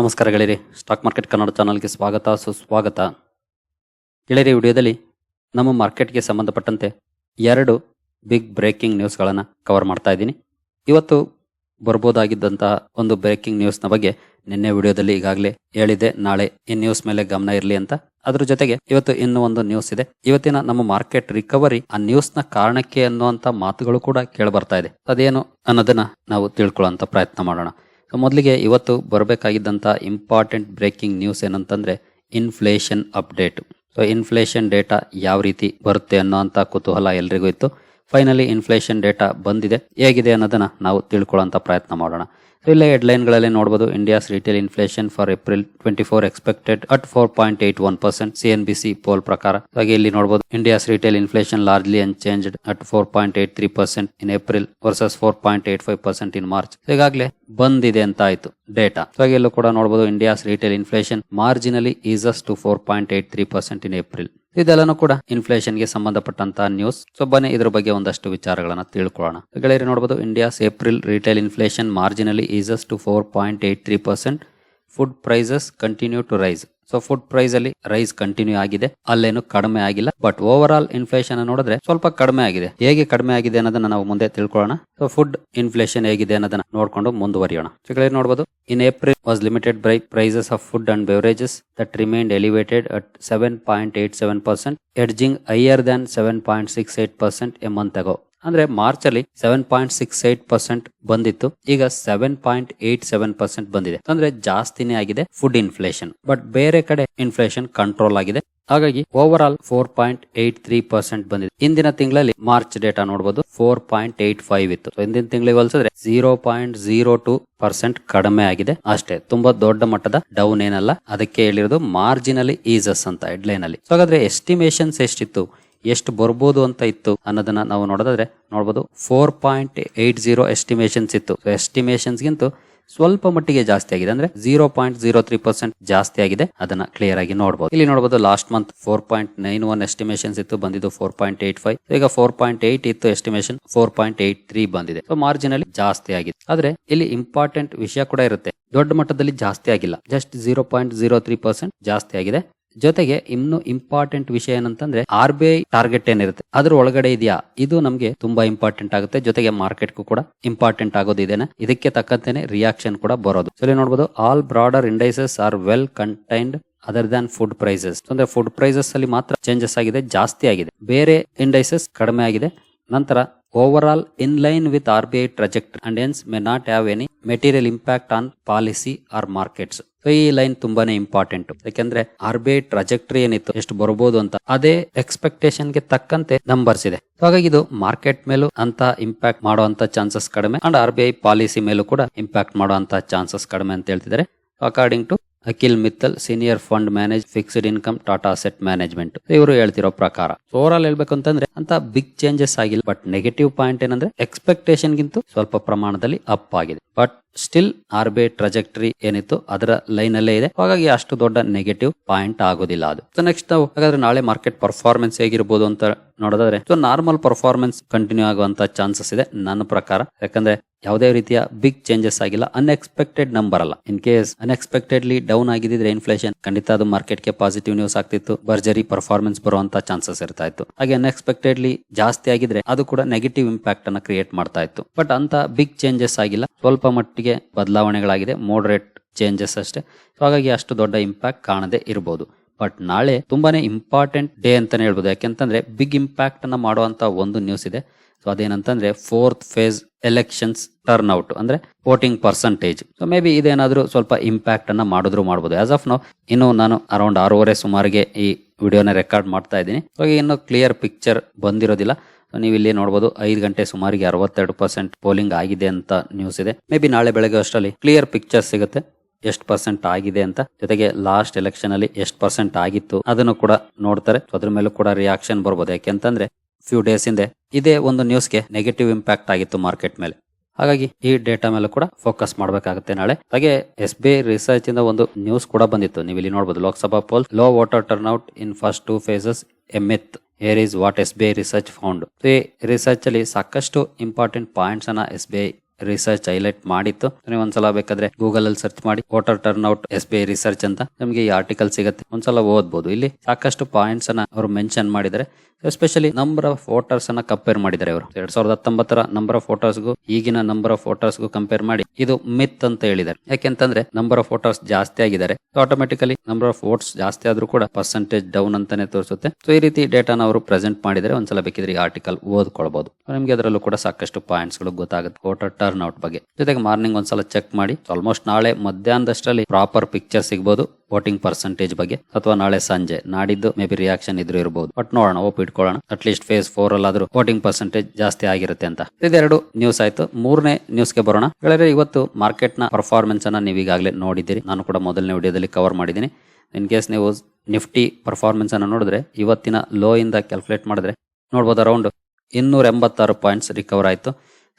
ನಮಸ್ಕಾರ ಗೆಳೆಯರಿ stock market Kannada ಚಾನಲ್ಗೆ ಸ್ವಾಗತ, ಸುಸ್ವಾಗತ. ಗೆಳೆಯರಿ ವಿಡಿಯೋದಲ್ಲಿ ನಮ್ಮ ಮಾರ್ಕೆಟ್ಗೆ ಸಂಬಂಧಪಟ್ಟಂತೆ ಎರಡು ಬಿಗ್ ಬ್ರೇಕಿಂಗ್ ನ್ಯೂಸ್ಗಳನ್ನು ಕವರ್ ಮಾಡ್ತಾ ಇದ್ದೀನಿ. ಇವತ್ತು ಬರ್ಬೋದಾಗಿದ್ದಂತಹ ಒಂದು ಬ್ರೇಕಿಂಗ್ ನ್ಯೂಸ್ನ ಬಗ್ಗೆ ನಿನ್ನೆ ವಿಡಿಯೋದಲ್ಲಿ ಈಗಾಗಲೇ ಹೇಳಿದೆ ನಾಳೆ ಈ ನ್ಯೂಸ್ ಮೇಲೆ ಗಮನ ಇರಲಿ ಅಂತ. ಅದ್ರ ಜೊತೆಗೆ ಇವತ್ತು ಇನ್ನೂ ಒಂದು ನ್ಯೂಸ್ ಇದೆ. ಇವತ್ತಿನ ನಮ್ಮ ಮಾರ್ಕೆಟ್ ರಿಕವರಿ ಆ ನ್ಯೂಸ್ನ ಕಾರಣಕ್ಕೆ ಅನ್ನುವಂತ ಮಾತುಗಳು ಕೂಡ ಕೇಳಿ ಬರ್ತಾ ಇದೆ. ಅದೇನು ಅನ್ನೋದನ್ನ ನಾವು ತಿಳ್ಕೊಳ್ಳೋ ಪ್ರಯತ್ನ ಮಾಡೋಣ. ಮೊದಲಿಗೆ ಇವತ್ತು ಬರಬೇಕಾಗಿದ್ದಂಥ ಇಂಪಾರ್ಟೆಂಟ್ ಬ್ರೇಕಿಂಗ್ ನ್ಯೂಸ್ ಏನಂತಂದರೆ inflation update so inflation data ಯಾವ ರೀತಿ ಬರುತ್ತೆ ಅನ್ನೋಂಥ ಕುತೂಹಲ ಎಲ್ರಿಗೂ ಇತ್ತು. ಫೈನಲಿ ಇನ್ಫ್ಲೇಷನ್ ಡೇಟಾ ಬಂದಿದೆ. ಹೇಗಿದೆ ಅನ್ನೋದನ್ನ ನಾವು ತಿಳ್ಕೊಳ್ಳೋಂಥ ಪ್ರಯತ್ನ ಮಾಡೋಣ. ಇಲ್ಲೇ ಹೆಡ್ಲೈನ್ಗಳಲ್ಲಿ ನೋಡಬಹುದು India's retail inflation for April twenty four expected at four point eight one percent C N B C poll ಪ್ರಕಾರ ಹಾಗೆ ಇಲ್ಲಿ ನೋಡಬಹುದು India's retail inflation largely unchanged at four point eight three percent in April versus four point eight five percent in March ಈಗಾಗಲೇ ಬಂದಿದೆ ಅಂತ ಆಯ್ತು data. ಹಾಗೆ ಇಲ್ಲೂ ಕೂಡ ನೋಡಬಹುದು India's retail inflation marginally eases to four point eight three percent in April ಇದೆಲ್ಲನೂ ಕೂಡ ಇನ್ಫ್ಲೇಷನ್ಗೆ ಸಂಬಂಧಪಟ್ಟಂತಹ ನ್ಯೂಸ್ ಸೊ ಬನ್ನಿ ಇದ್ರ ಬಗ್ಗೆ ಒಂದಷ್ಟು ವಿಚಾರಗಳನ್ನ ತಿಳ್ಕೊಳ್ಳೋಣ. ಗೆಳೆಯರಿ ನೋಡಬಹುದು India's April retail inflation marginally eases to four point eight three percent food prices continue to rise so food price ಅಲ್ಲಿ ರೈಸ್ ಕಂಟಿನ್ಯೂ ಆಗಿದೆ. ಅಲ್ಲೇನು ಕಡಿಮೆ ಆಗಿಲ್ಲ. ಬಟ್ ಓವರ್ ಆಲ್ ಇನ್ಫ್ಲೇಷನ್ ನೋಡಿದ್ರೆ ಸ್ವಲ್ಪ ಕಡಿಮೆ ಆಗಿದೆ. ಹೇಗೆ ಕಡಿಮೆ ಆಗಿದೆ ಅನ್ನೋದನ್ನ ನಾವು ಮುಂದೆ ತಿಳ್ಕೊಳ್ಳೋಣ. ಸೊ ಫುಡ್ ಇನ್ಫ್ಲೇಷನ್ ಹೇಗಿದೆ ಅನ್ನೋದನ್ನ ನೋಡ್ಕೊಂಡು ಮುಂದುವರಿಯೋಣ. ಗೆಳೆಯರಿ ನೋಡಬಹುದು in April was limited by prices of food and beverages that remained elevated at seven point eight seven percent edging higher than seven point six eight percent a month ago ಅಂದ್ರೆ March ಅಲ್ಲಿ seven point six eight percent ಬಂದಿತ್ತು. ಈಗ seven point eight seven percent ಬಂದಿದೆ. ಅಂದ್ರೆ ಜಾಸ್ತಿನೇ ಆಗಿದೆ food inflation but ಬೇರೆ ಕಡೆ ಇನ್ಫ್ಲೇಷನ್ ಕಂಟ್ರೋಲ್ ಆಗಿದೆ. ಹಾಗಾಗಿ overall four point eight three percent ಬಂದಿದೆ. ಇಂದಿನ ತಿಂಗಳಲ್ಲಿ ಮಾರ್ಚ್ ಡೇಟಾ ನೋಡಬಹುದು ಫೋರ್ ಪಾಯಿಂಟ್ ಏಟ್ ಫೈವ್ ಇತ್ತು. ಇಂದಿನ ತಿಂಗಳಿಗೆ ಹೋಲಿಸಿದ್ರೆ zero point zero two percent ಕಡಿಮೆ ಆಗಿದೆ ಅಷ್ಟೇ. ತುಂಬಾ ದೊಡ್ಡ ಮಟ್ಟದ ಡೌನ್ ಏನಲ್ಲ. ಅದಕ್ಕೆ ಹೇಳಿರೋದು ಮಾರ್ಜಿನಲಿ ಈಸಸ್ ಅಂತ ಹೆಡ್ಲೈನ್ ಅಲ್ಲಿ. ಸೊ ಹಾಗಾದ್ರೆ ಎಸ್ಟಿಮೇಷನ್ಸ್ ಎಷ್ಟಿತ್ತು? ಎಷ್ಟು ಬರ್ಬೋದು ಅಂತ ಇತ್ತು ಅನ್ನೋದನ್ನ ನಾವು ನೋಡೋದಾದ್ರೆ ನೋಡಬಹುದು four point eight zero estimations ಇತ್ತು. ಎಸ್ಟಿಮೇಷನ್ಸ್ಗಿಂತ ಸ್ವಲ್ಪ ಮಟ್ಟಿಗೆ ಜಾಸ್ತಿ ಆಗಿದೆ. ಅಂದ್ರೆ zero point zero three percent ಜಾಸ್ತಿ ಆಗಿದೆ. ಅದನ್ನ ಕ್ಲಿಯರ್ ಆಗಿ ನೋಡಬಹುದು ಇಲ್ಲಿ ನೋಡಬಹುದು last month four point nine one estimations ಇತ್ತು, ಬಂದಿದ್ದು ಫೋರ್ ಪಾಯಿಂಟ್ ಏಟ್ ಫೈವ್ ಈಗ ಫೋರ್ ಪಾಯಿಂಟ್ ಏಟ್ ಇತ್ತು estimation four point eight three ಬಂದಿದೆ. ಸೊ ಮಾರ್ಜಿನ್ ಅಲ್ಲಿ ಜಾಸ್ತಿ ಆಗಿದೆ. ಆದ್ರೆ ಇಲ್ಲಿ ಇಂಪಾರ್ಟೆಂಟ್ ವಿಷಯ ಕೂಡ ಇರುತ್ತೆ. ದೊಡ್ಡ ಮಟ್ಟದಲ್ಲಿ ಜಾಸ್ತಿ ಆಗಿಲ್ಲ. Just zero point zero three percent ಜಾಸ್ತಿ ಆಗಿದೆ. ಜೊತೆಗೆ ಇನ್ನು ಇಂಪಾರ್ಟೆಂಟ್ ವಿಷಯ ಏನಂತಂದ್ರೆ ಆರ್ ಬಿ ಐ ಟಾರ್ಗೆಟ್ ಏನಿರುತ್ತೆ? ಅದ್ರ ಒಳಗಡೆ ಇದೆಯಾ? ಇದು ನಮಗೆ ತುಂಬಾ ಇಂಪಾರ್ಟೆಂಟ್ ಆಗುತ್ತೆ. ಜೊತೆಗೆ ಮಾರ್ಕೆಟ್ಗೂ ಕೂಡ ಇಂಪಾರ್ಟೆಂಟ್ ಆಗೋದು ಇದಕ್ಕೆ ತಕ್ಕಂತೆ ರಿಯಾಕ್ಷನ್ ಕೂಡ ಬರೋದು. ಸೊ ಇಲ್ಲಿ ನೋಡಬಹುದು all broader indices are well contained other than food prices ಅಂದ್ರೆ ಫುಡ್ ಪ್ರೈಸಸ್ ಅಲ್ಲಿ ಮಾತ್ರ ಚೇಂಜಸ್ ಆಗಿದೆ, ಜಾಸ್ತಿ ಆಗಿದೆ. ಬೇರೆ ಇಂಡೈಸಸ್ ಕಡಿಮೆ ಆಗಿದೆ. ನಂತರ overall in line with R B I and hence may not have any material impact on policy or markets so ಈ ಲೈನ್ ತುಂಬಾನೇ ಇಂಪಾರ್ಟೆಂಟ್ ಯಾಕೆಂದ್ರೆ ಆರ್ ಬಿ ಐ ಟ್ರಜೆಕ್ಟರಿ ಏನಿತ್ತು, ಎಷ್ಟು ಬರಬಹುದು ಅಂತ, ಅದೇ ಎಕ್ಸ್ಪೆಕ್ಟೇಷನ್ಗೆ ತಕ್ಕಂತೆ ನಂಬರ್ಸ್ ಇದೆ. ಹಾಗಾಗಿ ಇದು ಮಾರ್ಕೆಟ್ ಮೇಲೂ ಅಂತ ಇಂಪ್ಯಾಕ್ಟ್ ಮಾಡುವಂತ ಚಾನ್ಸಸ್ ಕಡಿಮೆ and R B I policy ಮೇಲೂ ಕೂಡ ಇಂಪ್ಯಾಕ್ಟ್ ಮಾಡುವಂತ ಚಾನ್ಸಸ್ ಕಡಿಮೆ ಅಂತ ಹೇಳ್ತಿದ್ದಾರೆ. According to Akhil Mittal, senior fund manage, fixed income, Tata asset management. ಇವರು ಹೇಳ್ತಿರೋ ಪ್ರಕಾರ ಓವರ್ ಆಲ್ ಹೇಳ್ಬೇಕು ಅಂತಂದ್ರೆ ಅಂತ ಬಿಗ್ ಚೇಂಜಸ್ ಆಗಿಲ್ಲ ಬಟ್ ನೆಗೆಟಿವ್ ಪಾಯಿಂಟ್ ಏನಂದ್ರೆ ಎಕ್ಸ್ಪೆಕ್ಟೇಷನ್ ಗಿಂತ ಸ್ವಲ್ಪ ಪ್ರಮಾಣದಲ್ಲಿ ಅಪ್ ಆಗಿದೆ. But still R B I trajectory ಏನಿತ್ತು, ಅದರ ಲೈನ್ ಅಲ್ಲೇ ಇದೆ. ಹಾಗಾಗಿ ಅಷ್ಟು ದೊಡ್ಡ ನೆಗೆಟಿವ್ ಪಾಯಿಂಟ್ ಆಗೋದಿಲ್ಲ ಅದು. ನೆಕ್ಸ್ಟ್ ನಾವು ಹಾಗಾದ್ರೆ ನಾಳೆ ಮಾರ್ಕೆಟ್ ಪರ್ಫಾರ್ಮೆನ್ಸ್ ಹೇಗಿರ್ಬೋದು ಅಂತ ನೋಡೋದಾದ್ರೆ ಸೊ ನಾರ್ಮಲ್ ಪರ್ಫಾರ್ಮೆನ್ಸ್ ಕಂಟಿನ್ಯೂ ಆಗುವಂತ ಚಾನ್ಸಸ್ ಇದೆ ನನ್ನ ಪ್ರಕಾರ. ಯಾಕಂದ್ರೆ ಯಾವುದೇ ರೀತಿಯ ಬಿಗ್ ಚೇಂಜಸ್ ಆಗಿಲ್ಲ ಅನ್ಎಕ್ಸ್ಪೆಕ್ಟೆಡ್ ನಂಬರ್ ಅಲ್ಲ. ಇನ್ ಕೇಸ್ ಅನ್ಎಕ್ಸ್ಪೆಕ್ಟೆಡ್ಲಿ ಡೌನ್ ಆಗಿದ್ರೆ ಇನ್ಫ್ಲೇಷನ್ ಖಂಡಿತ ಅದು ಮಾರ್ಕೆಟ್ಗೆ ಪಾಸಿಟಿವ್ ನ್ಯೂಸ್ ಆಗ್ತಿತ್ತು, ಭರ್ಜರಿ ಪರ್ಫಾರ್ಮೆನ್ಸ್ ಬರುವಂತ ಚಾನ್ಸಸ್ ಇರ್ತಾ ಇತ್ತು. ಹಾಗೆ ಅನ್ಎಕ್ಸ್ಪೆಕ್ಟೆಡ್ಲಿ ಜಾಸ್ತಿ ಆಗಿದ್ರೆ ಅದು ಕೂಡ ನೆಗೆಟಿವ್ ಇಂಪ್ಯಾಕ್ಟ್ ಅನ್ನ ಕ್ರಿಯೇಟ್ ಮಾಡ್ತಾ ಇತ್ತು. ಬಟ್ ಅಂತ ಬಿಗ್ ಚೇಂಜಸ್ ಆಗಿಲ್ಲ. ಸ್ವಲ್ಪ ಮಟ್ಟಿಗೆ ಬದಲಾವಣೆಗಳಾಗಿದೆ. ಮೋಡರೇಟ್ ಚೇಂಜಸ್ ಅಷ್ಟೇ. ಸೊ ಹಾಗಾಗಿ ಅಷ್ಟು ದೊಡ್ಡ ಇಂಪ್ಯಾಕ್ಟ್ ಕಾಣದೇ ಇರಬಹುದು ಬಟ್ ನಾಳೆ ತುಂಬಾನೇ ಇಂಪಾರ್ಟೆಂಟ್ ಡೇ ಅಂತಾನೆ ಹೇಳ್ಬೋದು. ಯಾಕೆಂತಂದ್ರೆ ಬಿಗ್ ಇಂಪ್ಯಾಕ್ಟ್ ಅನ್ನ ಮಾಡುವಂತ ಒಂದು ನ್ಯೂಸ್ ಇದೆ. ಸೊ ಅದೇನಂತಂದ್ರೆ fourth phase elections turn out ಅಂದ್ರೆ voting percentage so may be ಇದೇನಾದ್ರೂ ಸ್ವಲ್ಪ ಇಂಪ್ಯಾಕ್ಟ್ ಅನ್ನ ಮಾಡಿದ್ರು ಮಾಡಬಹುದು ಆಸ್ ಆಫ್ ನೋ ಇನ್ನು ನಾನು ಅರೌಂಡ್ ಆರೂವರೆ ಸುಮಾರಿಗೆ ಈ ವಿಡಿಯೋನ ರೆಕಾರ್ಡ್ ಮಾಡ್ತಾ ಇದ್ದೀನಿ. ಸೊ ಇನ್ನು ಕ್ಲಿಯರ್ ಪಿಕ್ಚರ್ ಬಂದಿರೋದಿಲ್ಲ. ನೀವು ಇಲ್ಲಿ ನೋಡಬಹುದು ಐದು ಗಂಟೆ ಸುಮಾರಿಗೆ ಅರವತ್ತೆರಡು ಪರ್ಸೆಂಟ್ ಪೋಲಿಂಗ್ ಆಗಿದೆ ಅಂತ ನ್ಯೂಸ್ ಇದೆ. ಮೇ ಬಿ ನಾಳೆ ಬೆಳಗ್ಗೆ ಅಷ್ಟರಲ್ಲಿ ಕ್ಲಿಯರ್ ಪಿಕ್ಚರ್ ಸಿಗುತ್ತೆ. ಎಷ್ಟು ಪರ್ಸೆಂಟ್ ಆಗಿದೆ ಅಂತ. ಜೊತೆಗೆ ಲಾಸ್ಟ್ ಎಲೆಕ್ಷನ್ ಅಲ್ಲಿ ಎಷ್ಟು ಪರ್ಸೆಂಟ್ ಆಗಿತ್ತು, ಅದನ್ನು ಕೂಡ ನೋಡ್ತಾರೆ. ಅದ್ರ ಮೇಲೂ ಕೂಡ ರಿಯಾಕ್ಷನ್ ಬರ್ಬೋದು. ಯಾಕೆಂತಂದ್ರೆ ಫ್ಯೂ ಡೇಸ್ ಹಿಂದೆ ಇದೇ ಒಂದು ನ್ಯೂಸ್ಗೆ ನೆಗೆಟಿವ್ ಇಂಪ್ಯಾಕ್ಟ್ ಆಗಿತ್ತು ಮಾರ್ಕೆಟ್ ಮೇಲೆ. ಹಾಗಾಗಿ ಈ ಡೇಟಾ ಮೇಲೆ ಕೂಡ ಫೋಕಸ್ ಮಾಡಬೇಕಾಗುತ್ತೆ ನಾಳೆ. ಹಾಗೆ ಎಸ್ ಬಿ ಐ ರಿಸರ್ಚ್ ಇಂದ ಒಂದು ನ್ಯೂಸ್ ಕೂಡ ಬಂದಿತ್ತು. ನೀವು ಇಲ್ಲಿ ನೋಡಬಹುದು Lok Sabha poll low voter turnout in first two phases a myth or is what S B I research found ಈ ರಿಸರ್ಚ್ ಅಲ್ಲಿ ಸಾಕಷ್ಟು ಇಂಪಾರ್ಟೆಂಟ್ ಪಾಯಿಂಟ್ಸ್ ಅನ್ನ S B I research highlight ಮಾಡಿತ್ತು. ನೀವು ಒಂದ್ಸಲ ಬೇಕಾದ್ರೆ ಗೂಗಲ್ ಅಲ್ಲಿ ಸರ್ಚ್ ಮಾಡಿ voter turnout S B I research ಅಂತ ನಮಗೆ ಈ ಆರ್ಟಿಕಲ್ ಸಿಗುತ್ತೆ. ಒಂದ್ಸಲ ಓದ್ಬೋದು. ಇಲ್ಲಿ ಸಾಕಷ್ಟು ಪಾಯಿಂಟ್ಸ್ ಅನ್ನ ಅವರು ಮೆನ್ಷನ್ ಮಾಡಿದ್ದಾರೆ. ಎಸ್ಪೆಷಲಿ ನಂಬರ್ ಆಫ್ ವೋಟರ್ಸ್ ಅನ್ನ ಕಂಪೇರ್ ಮಾಡಿದ್ದಾರೆ ಅವರು ಎರಡ್ ಸಾವಿರದ ಹತ್ತೊಂಬತ್ತರ ನಂಬರ್ ಆಫ್ ವೋಟರ್ಸ್ಗೂ ಈಗಿನ ನಂಬರ್ ಆಫ್ ವೋಟರ್ಸ್ಗೂ ಕಂಪೇರ್ ಮಾಡಿ ಇದು ಮಿತ್ ಅಂತ ಹೇಳಿದ್ದಾರೆ. ಯಾಕೆಂತಂದ್ರೆ ನಂಬರ್ ಆಫ್ ವೋಟರ್ಸ್ ಜಾಸ್ತಿ ಆಗಿದ್ದಾರೆ. ಆಟೋಮೆಟಿಕಲಿ ನಂಬರ್ ಆಫ್ ವೋಟ್ಸ್ ಜಾಸ್ತಿ ಆದ್ರೂ ಕೂಡ ಪರ್ಸೆಂಟೇಜ್ ಡೌನ್ ಅಂತಾನೆ ತೋರಿಸುತ್ತೆ. ಸೊ ಈ ರೀತಿ ಡೇಟಾನ ಅವರು ಪ್ರೆಸೆಂಟ್ ಮಾಡಿದರೆ ಒಂದ್ಸಲ ಬೇಕಿದ್ರೆ ಈ ಆರ್ಟಿಕಲ್ ಓದ್ಕೊಳ್ಬಹುದು ನಿಮ್ಗೆ ಅದರಲ್ಲೂ ಕೂಡ ಸಾಕಷ್ಟು ಪಾಯಿಂಟ್ಸ್ಗಳು ಗೊತ್ತಾಗುತ್ತೆ. ವೋಟರ್ ಟರ್ನ್ ಔಟ್ ಬಗ್ಗೆ. ಜೊತೆಗೆ ಮಾರ್ನಿಂಗ್ ಒಂದ್ಸಲ ಚೆಕ್ ಮಾಡಿ ಆಲ್ಮೋಸ್ಟ್ ನಾಳೆ ಮಧ್ಯಾಹ್ನದಷ್ಟರಲ್ಲಿ ಪ್ರಾಪರ್ ಪಿಕ್ಚರ್ ಸಿಗಬಹುದು ವೋಟಿಂಗ್ ಪರ್ಸೆಂಟೇಜ್ ಬಗ್ಗೆ, ಅಥವಾ ನಾಳೆ ಸಂಜೆ, ನಾಡಿದ್ದು ಮೇ ಬಿ ರಿಯಾಕ್ಷನ್ ಇದ್ರೂ ಇರಬಹುದು ಬಟ್ ನೋಡೋಣ ಓಪ್ ಇಟ್ಕೊಳ್ಳೋಣ. ಅಟ್ ಲೀಸ್ಟ್ ಫೇಸ್ ಫೋರ್ ಅಲ್ಲಾದ್ರೂ ವೋಟಿಂಗ್ ಪರ್ಸೆಂಟೇಜ್ ಜಾಸ್ತಿ ಆಗಿರುತ್ತೆ ಅಂತ. ಇದೆರಡು ನ್ಯೂಸ್ ಆಯ್ತು. ಮೂರನೇ ನ್ಯೂಸ್ಗೆ ಬರೋಣ. ಗೆಳೆಯರೆ, ಇವತ್ತು ಮಾರ್ಕೆಟ್ನ ಪರ್ಫಾರ್ಮೆನ್ಸ್ ಅನ್ನ ನೀವು ಈಗಾಗಲೇ ನೋಡಿದ್ದೀರಿ. ನಾನು ಕೂಡ ಮೊದಲನೇ ವಿಡಿಯೋದಲ್ಲಿ ಕವರ್ ಮಾಡಿದ್ದೀನಿ. ಇನ್ ಕೇಸ್ ನೀವು ನಿಫ್ಟಿ ಪರ್ಫಾರ್ಮೆನ್ಸ್ ಅನ್ನ ನೋಡಿದ್ರೆ, ಇವತ್ತಿನ ಲೋ ಇಂದ ಕ್ಯಾಲ್ಕುಲೇಟ್ ಮಾಡಿದ್ರೆ, ನೋಡ್ಬೋದು ಅರೌಂಡ್ ಇನ್ನೂರ ಎಂಬತ್ತಾರು ಪಾಯಿಂಟ್ಸ್ ರಿಕವರ್ ಆಯಿತು.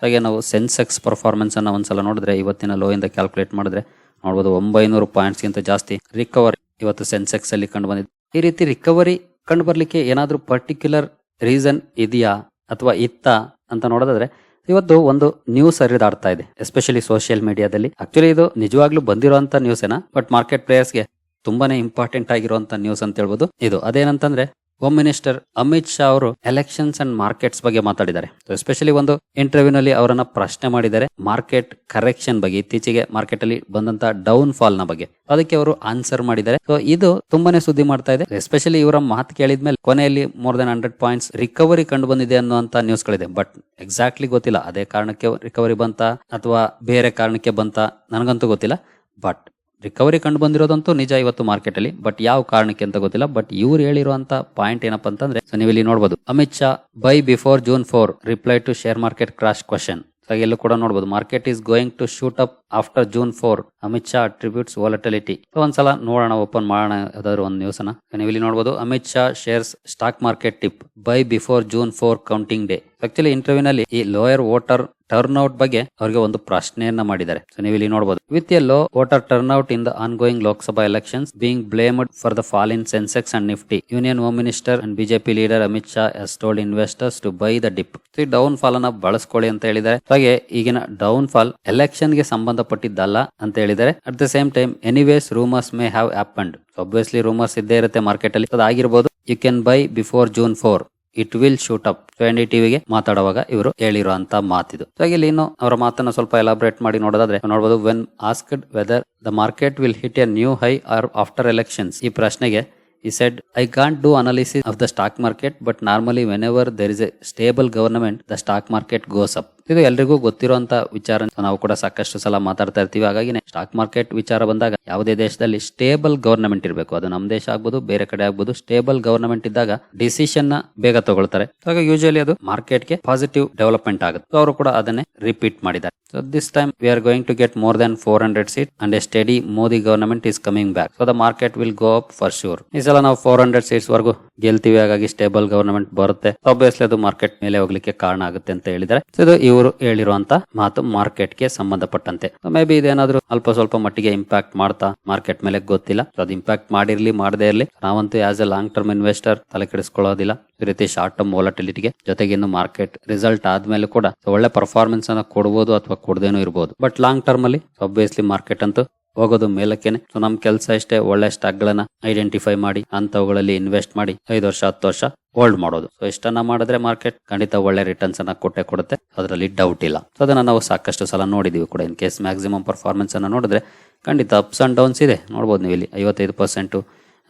ಹಾಗೆ ನಾವು ಸೆನ್ಸೆಕ್ಸ್ ಪರ್ಫಾರ್ಮೆನ್ಸನ್ನು ಒಂದು ಒಂದ್ಸಲ ನೋಡಿದ್ರೆ ಇವತ್ತಿನ ಲೋಯಿಂದ ಕ್ಯಾಲ್ಕುಲೇಟ್ ಮಾಡಿದ್ರೆ ನೋಡ್ಬೋದು ಒಂಬೈನೂರು ಪಾಯಿಂಟ್ಸ್ಗಿಂತ ಜಾಸ್ತಿ ರಿಕವರಿ ಇವತ್ತು ಸೆನ್ಸೆಕ್ಸ್ ಅಲ್ಲಿ ಕಂಡು ಬಂದಿದೆ. ಈ ರೀತಿ ರಿಕವರಿ ಕಂಡು ಬರಲಿಕ್ಕೆ ಏನಾದರೂ ಪರ್ಟಿಕ್ಯುಲರ್ ರೀಸನ್ ಇದೆಯಾ ಅಥವಾ ಇತ್ತ ಅಂತ ನೋಡೋದಾದ್ರೆ ಇವತ್ತು ಒಂದು ನ್ಯೂಸ್ ಹರಿದಾಡ್ತಾ ಇದೆ ಎಸ್ಪೆಷಲಿ ಸೋಷಿಯಲ್ ಮೀಡಿಯಾದಲ್ಲಿ ಆಕ್ಚುಲಿ ಇದು ನಿಜವಾಗ್ಲೂ ಬಂದಿರುವಂತ ನ್ಯೂಸ್ ಏನ ಬಟ್ ಮಾರ್ಕೆಟ್ ಪ್ಲೇಯರ್ಸ್ಗೆ ತುಂಬಾನೇ ಇಂಪಾರ್ಟೆಂಟ್ ಆಗಿರುವಂತ ನ್ಯೂಸ್ ಅಂತ ಹೇಳ್ಬೋದು. ಇದು ಅದೇನಂತಂದ್ರೆ ಹೋಮ್ ಮಿನಿಸ್ಟರ್ ಅಮಿತ್ ಶಾ ಅವರು ಎಲೆಕ್ಷನ್ಸ್ ಅಂಡ್ ಮಾರ್ಕೆಟ್ಸ್ ಬಗ್ಗೆ ಮಾತಾಡಿದ್ದಾರೆ. ಎಸ್ಪೆಷಲಿ ಒಂದು ಇಂಟರ್ವ್ಯೂ ನಲ್ಲಿ ಅವರನ್ನ ಪ್ರಶ್ನೆ ಮಾಡಿದ್ದಾರೆ. ಮಾರ್ಕೆಟ್ ಕರೆಕ್ಷನ್ ಬಗ್ಗೆ, ಇತ್ತೀಚೆಗೆ ಮಾರ್ಕೆಟ್ ಅಲ್ಲಿ ಬಂದಂತ ಡೌನ್ ಫಾಲ್ನ ಬಗ್ಗೆ. ಅದಕ್ಕೆ ಅವರು ಆನ್ಸರ್ ಮಾಡಿದ್ದಾರೆ. ಸೊ ಇದು ತುಂಬಾನೇ ಸುದ್ದಿ ಮಾಡ್ತಾ ಇದೆ. ಎಸ್ಪೆಷಲಿ ಇವರ ಮಾತು ಕೇಳಿದ್ಮೇಲೆ ಕೊನೆಯಲ್ಲಿ more than hundred points recovery ಕಂಡು ಬಂದಿದೆ ಅನ್ನುವಂತ ನ್ಯೂಸ್ ಗಳಿದೆ. ಬಟ್ ಎಕ್ಸಾಕ್ಟ್ಲಿ ಗೊತ್ತಿಲ್ಲ. ಅದೇ ಕಾರಣಕ್ಕೆ ರಿಕವರಿ ಬಂತ ಅಥವಾ ಬೇರೆ ಕಾರಣಕ್ಕೆ ಬಂತ ನನಗಂತೂ ಗೊತ್ತಿಲ್ಲ. ಬಟ್ ರಿಕವರಿ ಕಂಡು ಬಂದಿರೋದಂತೂ ನಿಜ ಇವತ್ತು ಮಾರ್ಕೆಟ್ ಅಲ್ಲಿ ಬಟ್ ಯಾವ ಕಾರಣಕ್ಕೆ ಅಂತ ಗೊತ್ತಿಲ್ಲ ಬಟ್ ಇವ್ರು ಹೇಳಿರುವಂತ ಪಾಯಿಂಟ್ ಏನಪ್ಪ ಅಂತಂದ್ರೆ ನೀವು ಇಲ್ಲಿ ನೋಡಬಹುದು Amit Shah buy before June four reply to share market crash question ಎಲ್ಲೂ ಕೂಡ ನೋಡಬಹುದು market is going to shoot up after June four Amit Shah attributes volatility ಒಂದ್ಸಲ ನೋಡೋಣ ಓಪನ್ ಮಾಡೋಣ ಯಾವ್ದಾದ್ರು ಒಂದು ನ್ಯೂಸ್ ಅನ್ನ ನೀವು ಇಲ್ಲಿ ನೋಡಬಹುದು Amit Shah shares stock market tip buy before June four counting day actually interview ನಲ್ಲಿ ಈ ಲೋಯರ್ ವೋಟರ್ ಟರ್ನ್ ಔಟ್ ಬಗ್ಗೆ ಅವರಿಗೆ ಒಂದು ಪ್ರಶ್ನೆಯನ್ನ ಮಾಡಿದ್ದಾರೆ. ಸೊ ನೀವು ಇಲ್ಲಿ ನೋಡಬಹುದು with a low voter turnout in the ongoing Lok Sabha elections being blamed for the fall in Sensex and Nifty union home minister and BJP leader Amit Shah has told investors to buy the dip downfall ಅನ್ನ ಬಳಸ್ಕೊಳ್ಳಿ ಅಂತ ಹೇಳಿದ್ದಾರೆ. ಹಾಗೆ ಈಗಿನ down fall ಎಲೆಕ್ಷನ್ಗೆ ಸಂಬಂಧಪಟ್ಟಿದ್ದಲ್ಲ ಅಂತ ಹೇಳಿದರೆ at the same time anyways rumours may have happened obviously rumours ಇದ್ದೇ ಇರುತ್ತೆ ಮಾರ್ಕೆಟ್ ಅಲ್ಲಿ. ಅದಾಗಿರ್ಬೋದು you can buy before June four it will shoot up N ಟಿವಿಗೆ ಮಾತಾಡುವಾಗ ಇವರು ಹೇಳಿರುವಂತ ಮಾತಿದು. ಹಾಗೆ ಇಲ್ಲಿ ಇನ್ನು ಅವರ ಮಾತನ್ನ ಸ್ವಲ್ಪ ಎಲಾಬ್ರೇಟ್ ಮಾಡಿ ನೋಡೋದಾದ್ರೆ ನೋಡಬಹುದು when asked whether the market will hit a new high or after elections ಈ ಪ್ರಶ್ನೆಗೆ he said I can't do analysis of the stock market but normally whenever there is a stable government the stock market goes up ಇದು ಎಲ್ರಿಗೂ ಗೊತ್ತಿರುವಂತ ವಿಚಾರ. ನಾವು ಕೂಡ ಸಾಕಷ್ಟು ಸಲ ಮಾತಾಡ್ತಾ ಇರ್ತೀವಿ. ಹಾಗಾಗಿ ಸ್ಟಾಕ್ ಮಾರ್ಕೆಟ್ ವಿಚಾರ ಬಂದಾಗ ಯಾವುದೇ ದೇಶದಲ್ಲಿ ಸ್ಟೇಬಲ್ ಗವರ್ನಮೆಂಟ್ ಇರಬೇಕು. ಅದು ನಮ್ಮ ದೇಶ ಆಗ್ಬೋದು, ಬೇರೆ ಕಡೆ ಆಗ್ಬೋದು ಸ್ಟೇಬಲ್ ಗವರ್ನಮೆಂಟ್ ಇದ್ದಾಗ ಡಿಸಿಷನ್ನ ಬೇಗ ತಗೊಳ್ತಾರೆ. ಹಾಗಾಗಿ ಯೂಶಲಿ ಅದು ಮಾರ್ಕೆಟ್ಗೆ ಪಾಸಿಟಿವ್ ಡೆವಲಪ್ಮೆಂಟ್ ಆಗುತ್ತೆ. ಅವರು ಕೂಡ ಅದನ್ನೇ ರಿಪೀಟ್ ಮಾಡಿದ್ದಾರೆ. So this time we are going to get more than four hundred seat and a study Modi government is coming back so the market will go up for sure ಈ ಸಲ ನಾವು four hundred seats ವರೆಗೂ ಗೆಲ್ತೀವಿ. ಹಾಗಾಗಿ stable government ಬರುತ್ತೆ. Obviously ಅದು market ಮೇಲೆ ಹೋಗ್ಲಿಕ್ಕೆ ಕಾರಣ ಆಗುತ್ತೆ ಅಂತ ಹೇಳಿದ್ರೆ ಇದು ಹೇಳಿರುವಂತ ಮಾತು ಮಾರ್ಕೆಟ್ಗೆ ಸಂಬಂಧಪಟ್ಟಂತೆ. ಮೇ ಬಿ ಇದೇನಾದ್ರೂ ಅಲ್ಪ ಸ್ವಲ್ಪ ಮಟ್ಟಿಗೆ ಇಂಪ್ಯಾಕ್ಟ್ ಮಾಡ್ತಾ ಮಾರ್ಕೆಟ್ ಮೇಲೆ ಗೊತ್ತಿಲ್ಲ. ಅದ್ ಇಂಪ್ಯಾಕ್ಟ್ ಮಾಡಿರ್ಲಿ, ಮಾಡದೇ ಇರಲಿ ನಾವಂತೂ as a long term investor ತಲೆ ಕೆಡಿಸ್ಕೊಳ್ಳೋದಿಲ್ಲ. ಈ ರೀತಿ ಶಾರ್ಟ್ ಟರ್ಮ್ ವಾಲಟಿಲಿಟಿಗೆ ಜೊತೆಗೆ ಇನ್ನು ಮಾರ್ಕೆಟ್ ರಿಸಲ್ಟ್ ಆದ್ಮೇಲೆ ಕೂಡ ಒಳ್ಳೆ ಪರ್ಫಾರ್ಮೆನ್ಸ್ ಅನ್ನ ಕೊಡಬಹುದು ಅಥವಾ ಕೊಡದೇನೋ ಇರಬಹುದು ಬಟ್ ಲಾಂಗ್ ಟರ್ಮ್ ಅಲ್ಲಿ ಒಬ್ವಿಯಸ್ಲಿ ಮಾರ್ಕೆಟ್ ಅಂತೂ ಹೋಗೋದು ಮೇಲಕ್ಕೇನೆ. ಸೊ ನಮ್ ಕೆಲಸ ಇಷ್ಟೇ, ಒಳ್ಳೆ ಸ್ಟಾಕ್ ಗಳನ್ನ ಐಡೆಂಟಿಫೈ ಮಾಡಿ, ಅಂತವುಗಳಲ್ಲಿ ಇನ್ವೆಸ್ಟ್ ಮಾಡಿ, ಐದು ವರ್ಷ, ಹತ್ತು ವರ್ಷ ಹೋಲ್ಡ್ ಮಾಡೋದು. ಸೊ ಇಷ್ಟನ್ನ ಮಾಡಿದ್ರೆ ಮಾರ್ಕೆಟ್ ಖಂಡಿತ ಒಳ್ಳೆ ರಿಟರ್ನ್ಸ್ ಅನ್ನ ಕೊಟ್ಟೆ ಕೊಡುತ್ತೆ. ಅದರಲ್ಲಿ ಡೌಟ್ ಇಲ್ಲ. ಸೊ ಅದನ್ನ ನಾವು ಸಾಕಷ್ಟು ಸಲ ನೋಡಿದೀವಿ ಕೂಡ. ಇನ್ ಕೇಸ್ ಮ್ಯಾಕ್ಸಿಮಮ್ ಪರ್ಫಾರ್ಮೆನ್ಸ್ ಅನ್ನ ನೋಡಿದ್ರೆ ಖಂಡಿತ ಅಪ್ಸ್ ಅಂಡ್ ಡೌನ್ಸ್ ಇದೆ. ನೋಡ್ಬೋದು ನೀವು ಇಲ್ಲಿ ಐವತ್ತೈದು ಪರ್ಸೆಂಟು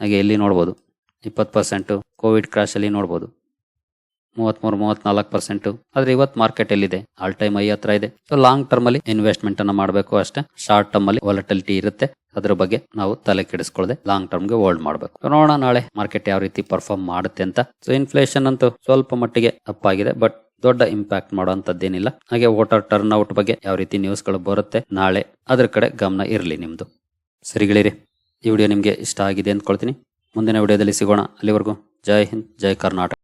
ಹಾಗೆ ಇಲ್ಲಿ ನೋಡ್ಬೋದು. ಇಪ್ಪತ್ತು ಪರ್ಸೆಂಟು ಕೋವಿಡ್ ಕ್ರಾಶ್ ಅಲ್ಲಿ ನೋಡ್ಬೋದು. ಮೂವತ್ಮೂರು, ಮೂವತ್ನಾಲ್ಕು ಪರ್ಸೆಂಟು ಆದರೆ ಇವತ್ತು ಮಾರ್ಕೆಟ್ ಎಲ್ಲಿದೆ? ಆಲ್ ಟೈಮ್ ಐ ಹತ್ರ ಇದೆ. ಸೊ ಲಾಂಗ್ ಟರ್ಮ್ ಅಲ್ಲಿ ಇನ್ವೆಸ್ಟ್ಮೆಂಟ್ ಅನ್ನ ಮಾಡಬೇಕು ಅಷ್ಟೇ. ಶಾರ್ಟ್ ಟರ್ಮ್ ಅಲ್ಲಿ ವಾಲಟಿಲಿಟಿ ಇರುತ್ತೆ. ಅದ್ರ ಬಗ್ಗೆ ನಾವು ತಲೆ ಕೆಡಿಸ್ಕೊಳ್ಳದೆ ಲಾಂಗ್ ಟರ್ಮ್ಗೆ ಹೋಲ್ಡ್ ಮಾಡಬೇಕು. ನೋಡೋಣ ನಾಳೆ ಮಾರ್ಕೆಟ್ ಯಾವ ರೀತಿ ಪರ್ಫಾರ್ಮ್ ಮಾಡುತ್ತೆ ಅಂತ. ಸೊ ಇನ್ಫ್ಲೇಷನ್ ಅಂತೂ ಸ್ವಲ್ಪ ಮಟ್ಟಿಗೆ ಅಪ್ ಆಗಿದೆ ಬಟ್ ದೊಡ್ಡ ಇಂಪ್ಯಾಕ್ಟ್ ಮಾಡುವಂತದ್ದೇನಿಲ್ಲ ಹಾಗೆ ವೋಟರ್ ಟರ್ನ್ ಔಟ್ ಬಗ್ಗೆ ಯಾವ ರೀತಿ ನ್ಯೂಸ್ಗಳು ಬರುತ್ತೆ ನಾಳೆ ಅದ್ರ ಕಡೆ ಗಮನ ಇರಲಿ ನಿಮ್ದು. ಸರಿಗಳಿರಿ ಈ ವಿಡಿಯೋ ನಿಮ್ಗೆ ಇಷ್ಟ ಆಗಿದೆ ಅಂದ್ಕೊಳ್ತೀನಿ. ಮುಂದಿನ ವಿಡಿಯೋದಲ್ಲಿ ಸಿಗೋಣ. ಅಲ್ಲಿವರೆಗೂ ಜೈ ಹಿಂದ್, ಜೈ ಕರ್ನಾಟಕ.